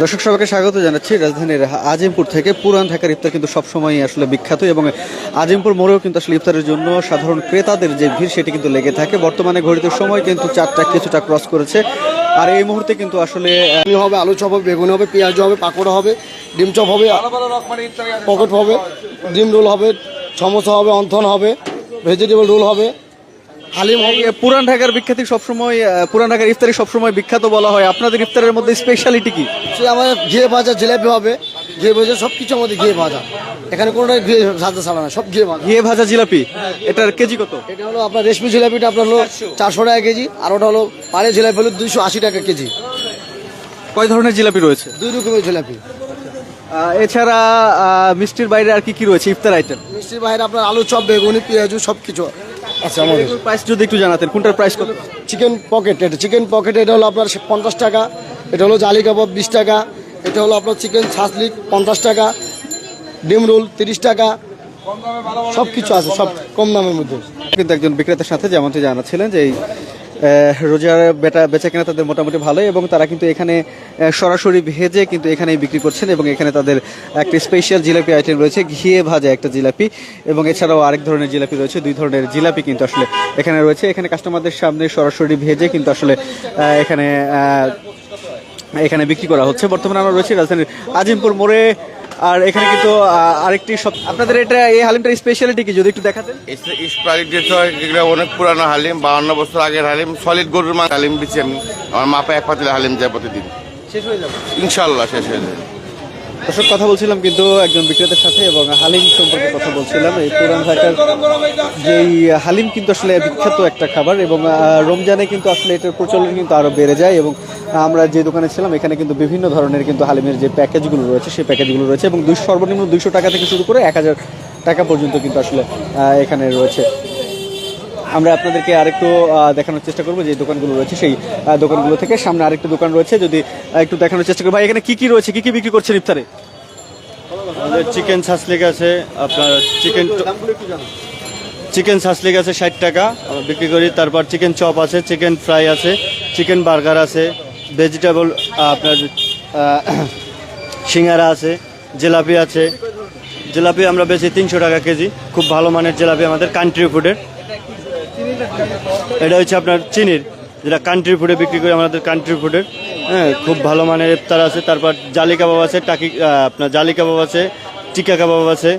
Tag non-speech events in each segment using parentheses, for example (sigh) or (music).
দর্শক, সবাইকে স্বাগত জানাচ্ছি রাজধানীর আজিমপুর থেকে। পুরান ঢাকার ইফতার কিন্তু সবসময় আসলে বিখ্যাত এবং আজিমপুর মোড়েও কিন্তু আসলে ইফতারের জন্য সাধারণ ক্রেতাদের যে ভিড় সেটি কিন্তু লেগে থাকে। বর্তমানে ঘড়িত সময় কিন্তু চারটা কিছুটা ক্রস করেছে। আর এই মুহূর্তে কিন্তু আসলে হবে, আলু চপ হবে, বেগুন হবে, পেঁয়াজ হবে পাকোড়া হবে, ডিম চপ হবে, পকেট হবে, ডিম রোল হবে, সমোসা হবে, অন্থন হবে, ভেজিটেবল রোল হবে হালিম পুরান ঢাকার বিখ্যাত সবসময় পুরান ঢাকার ইফতারি সবসময় বিখ্যাত বলা হয়। আপনাদের ইফতারের মধ্যে স্পেশালিটি কি? আমাদের ঘিয়ে ভাজা জিলাপি হবে। ঘিয়ে ভাজা সব কিছু আমাদের ঘিয়ে ভাজা। এখানে কোনোটাই ঘিয়ে সাজা ছাড়া না সব ঘিয়ে ভাজা। ঘিয়ে ভাজা জিলাপি? এটার কেজি কত? এটা হলো আপনার রেশমি জিলাপিটা আপনার হলো চারশো। টাকা কেজি আর ওটা হলো পাড়ে জিলাপি হলো দুইশো আশি টাকা কেজি। কয় ধরনের জিলাপি রয়েছে? দুই রকমের জিলাপি। এছাড়া মিষ্টির বাইরে আর কি কি রয়েছে ইফতার আইটেম মিষ্টির বাইরে আপনার আলু চপ বেগুনি পেঁয়াজু সব কিছু আছে আমাদের। প্রাইস যদি একটু জানাতেন কোনটার প্রাইস কত? চিকেন পকেট এটা চিকেন পকেট এটা হলো আপনার পঞ্চাশ টাকা এটা হলো জালি কাবাব বিশ টাকা এটা হলো আপনার চিকেন ছাসলিক পঞ্চাশ টাকা ডিম রোল তিরিশ টাকা সব কিছু আছে সব কম দামের মধ্যে। কিন্তু একজন বিক্রেতার সাথে যেমনটি জানাচ্ছিলেন যে এই রোজার বেটা বেচা কেনা তাদের মোটামুটি ভালোই এবং তারা কিন্তু এখানে সরাসরি ভেজে কিন্তু এখানেই বিক্রি করছেন এবং এখানে তাদের একটা স্পেশাল জিলাপি আইটেম রয়েছে, ঘিয়ে ভাজা একটা জিলাপি এবং এছাড়াও আরেক ধরনের জিলাপি রয়েছে, দুই ধরনের জিলাপি কিন্তু আসলে এখানে রয়েছে। এখানে কাস্টমারদের সামনে সরাসরি ভেজে কিন্তু আসলে এখানে এখানে বিক্রি করা হচ্ছে। বর্তমানে আমরা রয়েছি রাজধানীর আজিমপুর মোড়ে আর এখানে কিন্তু আরেকটি সব আপনাদের এটা এই হালিমটার স্পেশালিটি কি? যদি একটু দেখাতেন। স্পেশালিটি তো এগুলো অনেক পুরানো হালিম বাউন্ন বছর আগের হালিম সলিড গরুর মাংস হালিম দিচ্ছি আমি। আমার মাপা এক পাতিলে হালিম যায় প্রতিদিন। শেষ হয়ে যাবে। ইনশাল্লাহ শেষ হয়ে যাবে। দর্শক, কথা বলছিলাম কিন্তু একজন বিক্রেতার সাথে এবং হালিম সম্পর্কে কথা বলছিলাম। এই পুরান ঢাকার যেই হালিম কিন্তু আসলে বিখ্যাত একটা খাবার এবং রমজানে কিন্তু আসলে এটার প্রচলন কিন্তু আরও বেড়ে যায় এবং আমরা যে দোকানে ছিলাম, এখানে কিন্তু বিভিন্ন ধরনের কিন্তু হালিমের যে প্যাকেজগুলো রয়েছে, সেই প্যাকেজগুলো রয়েছে এবং দুই সর্বনিম্ন দুইশো টাকা থেকে শুরু করে এক হাজার টাকা পর্যন্ত কিন্তু আসলে এখানে রয়েছে। আমরা আপনাদেরকে আরেকটু দেখানোর চেষ্টা করব যে দোকানগুলো রয়েছে, সেই দোকানগুলো থেকে সামনে আরেকটু দোকান রয়েছে, যদি একটু দেখানোর চেষ্টা করব। ভাই, এখানে কি কি রয়েছে? কি কি বিক্রি করছেন ইফতারে? চিকেন ছাসলিক আছে, আপনার চিকেন চিকেন ছাসলিক আছে ষাট টাকা বিক্রি করি। তারপর চিকেন চপ আছে, চিকেন ফ্রাই আছে, চিকেন বার্গার আছে ভেজিটেবল আপনার (clears throat) সিঙ্গারা আছে, জিলাপি আছে। জিলাপি আমরা বেশি তিনশো টাকা কেজি, খুব ভালো মানের জেলাপি আমাদের কান্ট্রি ফুডের এটা হচ্ছে আপনার চিনির, যেটা কান্ট্রি ফুডে বিক্রি করি আমাদের কান্ট্রি ফুডের হ্যাঁ খুব ভালো মানের ইফতার আছে। তারপর জালি কাবাব আছে, টাকি আপনার জালি কাবাব আছে, টিকা কাবাব আছে।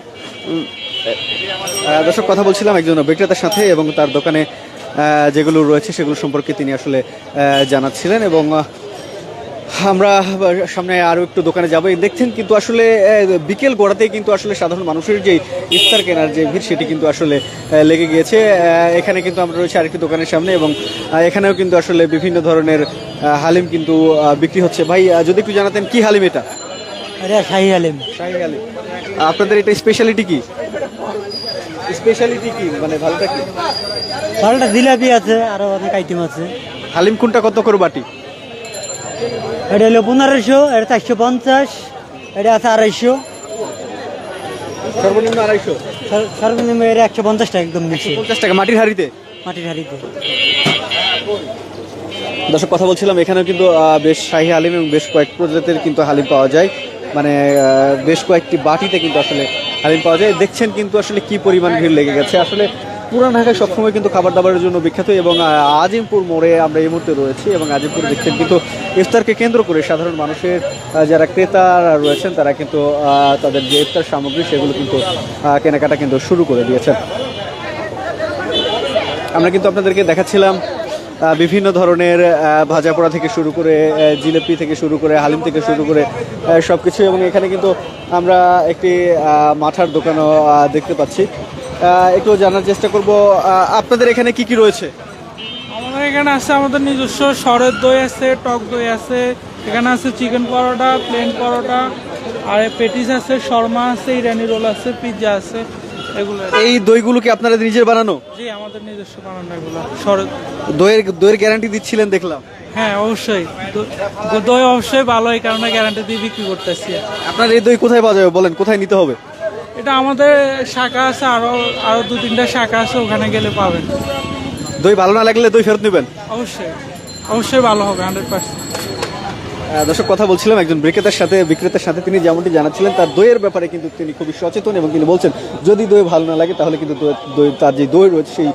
দর্শক, কথা বলছিলাম একজন বিক্রেতার সাথে এবং তার দোকানে যেগুলো রয়েছে সেগুলো সম্পর্কে তিনি আসলে জানাচ্ছিলেন এবং আমরা সামনে আরও একটু দোকানে যাব। দেখছেন কিন্তু আসলে বিকেল গড়াতেই কিন্তু আসলে সাধারণ মানুষের যে ইফতার কেনার যে ভিড় সেটি কিন্তু আসলে লেগে গিয়েছে। এখানে কিন্তু আমরা রয়েছে আরেকটি দোকানের সামনে এবং এখানেও কিন্তু আসলে বিভিন্ন ধরনের হালিম কিন্তু বিক্রি হচ্ছে। ভাই যদি একটু জানাতেন কি হালিম এটা? শাহি শাহী হালিম। আপনাদের এটা স্পেশালিটি কি? স্পেশালিটি কি? মানে ভালোটা কি? ভালোটা জিলাপি আছে আরও অনেক আইটেম আছে। হালিম কোনটা কত করে বাটি? এটা হলো পনেরোশো এটা চারশো পঞ্চাশ এটা আছে আড়াইশো। সর্বনিম্ন আড়াইশো? সর্বনিম্ন এটা একশো পঞ্চাশ টাকা একদম নিচে পঞ্চাশ টাকা মাটির হাড়িতে? মাটির হাড়িতে। দর্শক কথা বলছিলাম এখানেও কিন্তু বেশ শাহী হালিম এবং বেশ কয়েক প্রজাতির কিন্তু হালিম পাওয়া যায়। মানে বেশ কয়েকটি বাটিতে কিন্তু আসলে হালিম পাওয়া যায়। দেখছেন কিন্তু আসলে কি পরিমাণ ভিড় লেগে গেছে। আসলে পুরান ঢাকায় সবসময় কিন্তু খাবার দাবারের জন্য বিখ্যাত এবং আজিমপুর মোড়ে আমরা এই মুহূর্তে রয়েছি এবং আজিমপুর দেখছেন কিন্তু ইফতারকে কেন্দ্র করে সাধারণ মানুষের যারা ক্রেতারা রয়েছেন তারা কিন্তু তাদের যে ইফতার সামগ্রী সেগুলো কিন্তু কেনাকাটা কিন্তু শুরু করে দিয়েছেন। আমরা কিন্তু আপনাদেরকে দেখাচ্ছিলাম বিভিন্ন ধরনের আহ, ভাজা পোড়া থেকে শুরু করে জিলেপি থেকে শুরু করে হালিম থেকে শুরু করে সব কিছু এবং এখানে কিন্তু আমরা একটি মাঠার দোকানও দেখতে পাচ্ছি। একটু জানার চেষ্টা করব। আপনাদের এখানে কি কি রয়েছে? আমাদের এখানে আছে আমাদের নিজস্ব সরের দই আছে টক দই আছে এখানে আছে চিকেন পরোটা প্লেন পরোটা আর পেটিস আছে শর্মা আছে ইরানি রোল আছে পিৎজা আছে এগুলো এই দইগুলো কি আপনারা নিজের বানানো? জি আমাদের নিজস্ব বানানো এগুলো সরের। দইয়ের দইয়ের গ্যারান্টি দিচ্ছিলেন দেখলাম। হ্যাঁ অবশ্যই। দই অবশ্যই ভালো এই কারণে গ্যারান্টি দিয়ে বিক্রি করতেছি। আপনার এই দই কোথায় পাওয়া যাবে বলেন? কোথায় নিতে হবে? এটা আমাদের শাখা আছে আরও আরও দু তিনটা শাখা আছে ওখানে গেলে পাবেন। দই ভালো না লাগলে দই ফেরত নেবেন? অবশ্যই। অবশ্যই ভালো হবে হান্ড্রেড পার্সেন্ট দর্শক কথা বলছিলাম একজন বিক্রেতার সাথে বিক্রেতার সাথে তিনি যেমনটি জানাচ্ছিলেন তার দইয়ের ব্যাপারে কিন্তু তিনি খুবই সচেতন এবং তিনি বলছেন যদি দই ভালো না লাগে তাহলে কিন্তু দই- দই তার যে দই রয়েছে সেই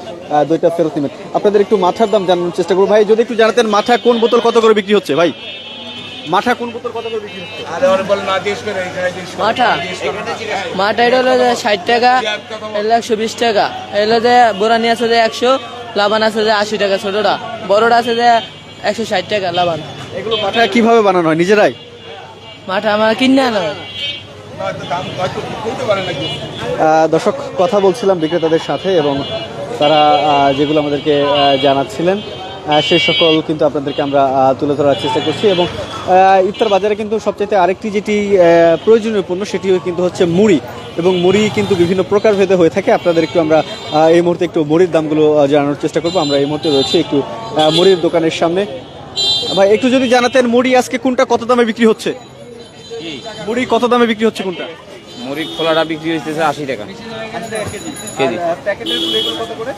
দইটা ফেরত নেবেন। আপনাদের একটু মাথার দাম জানানোর চেষ্টা করব। ভাই যদি একটু জানাতেন মাথা কোন বোতল কত করে বিক্রি হচ্ছে ভাই? মাথা কোন বোতল কত করে বিক্রি হচ্ছে? মাঠা? মাঠা এটা হলো যে ষাট টাকা এগুলো একশো বিশ টাকা এগুলো যে বোরানি আছে যে একশো লাবান আছে যে আশি টাকা ছোটটা বড়টা আছে যে একশো ষাট টাকা লাবান। এগুলো মাথা কীভাবে বানানো হয় নিজেরাই? মাঠা আমার কিনে আনা হয়। দর্শক কথা বলছিলাম বিক্রেতাদের সাথে এবং তারা যেগুলো আমাদেরকে জানাচ্ছিলেন সেই সকল কিন্তু আপনাদেরকে আমরা তুলে ধরার চেষ্টা করছি এবং ইফতার বাজারে কিন্তু সবচেয়ে আরেকটি যেটি প্রয়োজনীয় পণ্য সেটি কিন্তু হচ্ছে মুড়ি। এবং মুড়ি কিন্তু বিভিন্ন প্রকারভেদে হয়ে থাকে। আপনাদের একটু আমরা এই মুহূর্তে একটু মুড়ির দামগুলো জানানোর চেষ্টা করব। আমরা এই মুহূর্তে রয়েছি একটু মুড়ির দোকানের সামনে। ভাই একটু যদি জানাতেন মুড়ি আজকে কোনটা কত দামে বিক্রি হচ্ছে? মুড়ি কত দামে বিক্রি হচ্ছে কোনটা? খোলাটা বিক্রি হইতেছে আশি টাকা। কেজি।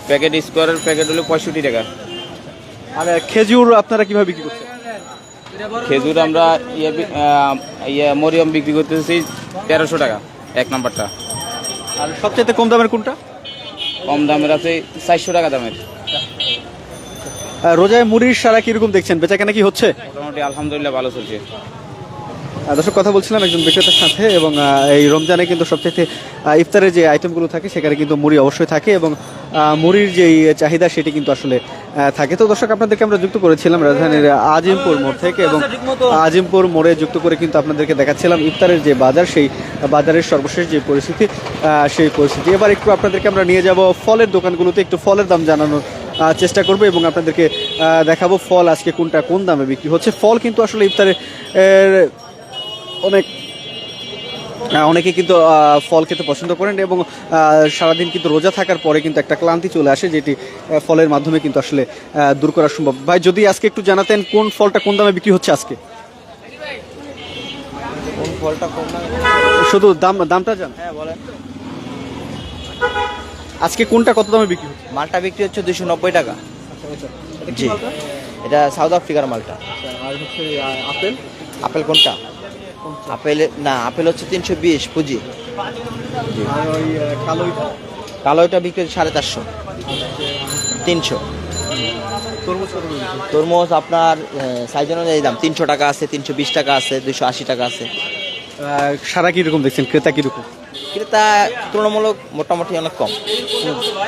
প্যাকেট স্কোয়ারের প্যাকেট হলো পঁয়ষট্টি টাকা। আর খেজুর আপনারা কীভাবে বিক্রি করছেন? খেজুর আমরা ইয়ে ইয়ে মরিয়ম বিক্রি করতেছি তেরোশো টাকা এক নাম্বারটা। আর সবচেয়ে কম দামের কোনটা? কম দামের আছে চারশো টাকা দামের। রোজায় মুড়ির সারা কীরকম দেখছেন? বেচা কেনা কি হচ্ছে? মোটামুটি আলহামদুলিল্লাহ ভালো চলছে। দর্শক কথা বলছিলাম একজন বিক্রেতার সাথে এবং এই রমজানে কিন্তু সবচেয়ে ইফতারের যে আইটেমগুলো থাকে সেখানে কিন্তু মুড়ি অবশ্যই থাকে এবং মুড়ির যে চাহিদা সেটি কিন্তু আসলে থাকে। তো দর্শক, আপনাদেরকে আমরা যুক্ত করেছিলাম রাজধানীর আজিমপুর মোড় থেকে এবং আজিমপুর মোড়ে যুক্ত করে কিন্তু আপনাদেরকে দেখাচ্ছিলাম ইফতারের যে বাজার, সেই বাজারের সর্বশেষ যে পরিস্থিতি সেই পরিস্থিতি। এবার একটু আপনাদেরকে আমরা নিয়ে যাব ফলের দোকানগুলোতে, একটু ফলের দাম জানানোর চেষ্টা করব এবং আপনাদেরকে দেখাবো ফল আজকে কোনটা, কোন দামে বিক্রি হচ্ছে। ফল কিন্তু আসলে ইফতারের অনেক অনেকে কিন্তু ফল খেতে পছন্দ করেন এবং সারাদিন কিন্তু রোজা থাকার পরে কিন্তু একটা ক্লান্তি চলে আসে যেটি ফলের মাধ্যমে কিন্তু আসলে দূর করা সম্ভব। ভাই যদি আজকে একটু জানাতেন কোন ফলটা কোন দামে বিক্রি হচ্ছে আজকে? শুধু দাম দামটা জান। হ্যাঁ বলেন। আজকে কোনটা কত দামে বিক্রি হচ্ছে? মালটা বিক্রি হচ্ছে দুশো নব্বই টাকা। জি। এটা সাউথ আফ্রিকার মালটা। আর হচ্ছে আপেল? আপেল কোনটা? আপেল না আপেল হচ্ছে তিনশো বিশ পুঁজি। ওই বিক্রি হচ্ছে সাড়ে চারশো। তিনশো। তরমুজ আপনার সাইজ অনুযায়ী দাম তিনশো টাকা আছে তিনশো বিশ টাকা আছে দুশো আশি টাকা আছে। সারা কীরকম দেখছেন? ক্রেতা কীরকম? ক্রেতা তুলনামূলক মোটামুটি অনেক কম।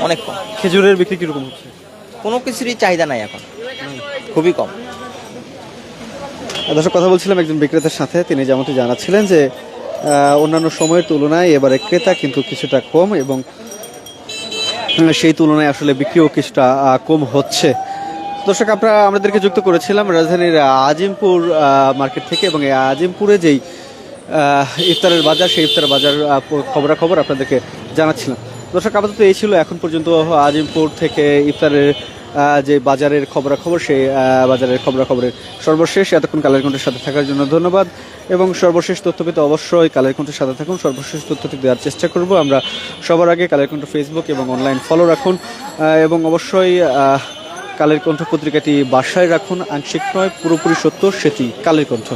অনেক কম। খেজুরের বিক্রি কীরকম হচ্ছে? কোনো কিছুরই চাহিদা নাই এখন। খুবই কম। দর্শক, কথা বলছিলাম একজন বিক্রেতার সাথে। তিনি যেমনটি জানাচ্ছিলেন যে অন্যান্য সময়ের তুলনায় এবারে ক্রেতা কিন্তু কিছুটা কম এবং সেই তুলনায় আসলে বিক্রিও কিছুটা কম হচ্ছে। দর্শক আমরা আমাদেরকে যুক্ত করেছিলাম রাজধানীর আজিমপুর মার্কেট থেকে এবং এই আজিমপুরে যেই ইফতারের বাজার, সেই ইফতারের বাজার খবরাখবর আপনাদেরকে জানাচ্ছিলাম। দর্শক, আপাতত এই ছিল এখন পর্যন্ত আজিমপুর থেকে ইফতারের যে বাজারের খবরাখবর, সেই বাজারের খবরাখবরের সর্বশেষ এতক্ষণ কালের কণ্ঠের সাথে থাকার জন্য ধন্যবাদ। এবং সর্বশেষ তথ্য পেতে অবশ্যই কালের কণ্ঠের সাথে থাকুন। সর্বশেষ তথ্যটি দেওয়ার চেষ্টা করব। আমরা সবার আগে কালের কণ্ঠ ফেসবুক এবং অনলাইন ফলো রাখুন। এবং অবশ্যই কালের কণ্ঠ পত্রিকাটি বাসায় রাখুন। আংশিক নয়, পুরোপুরি সত্য, সেটি কালের কণ্ঠ।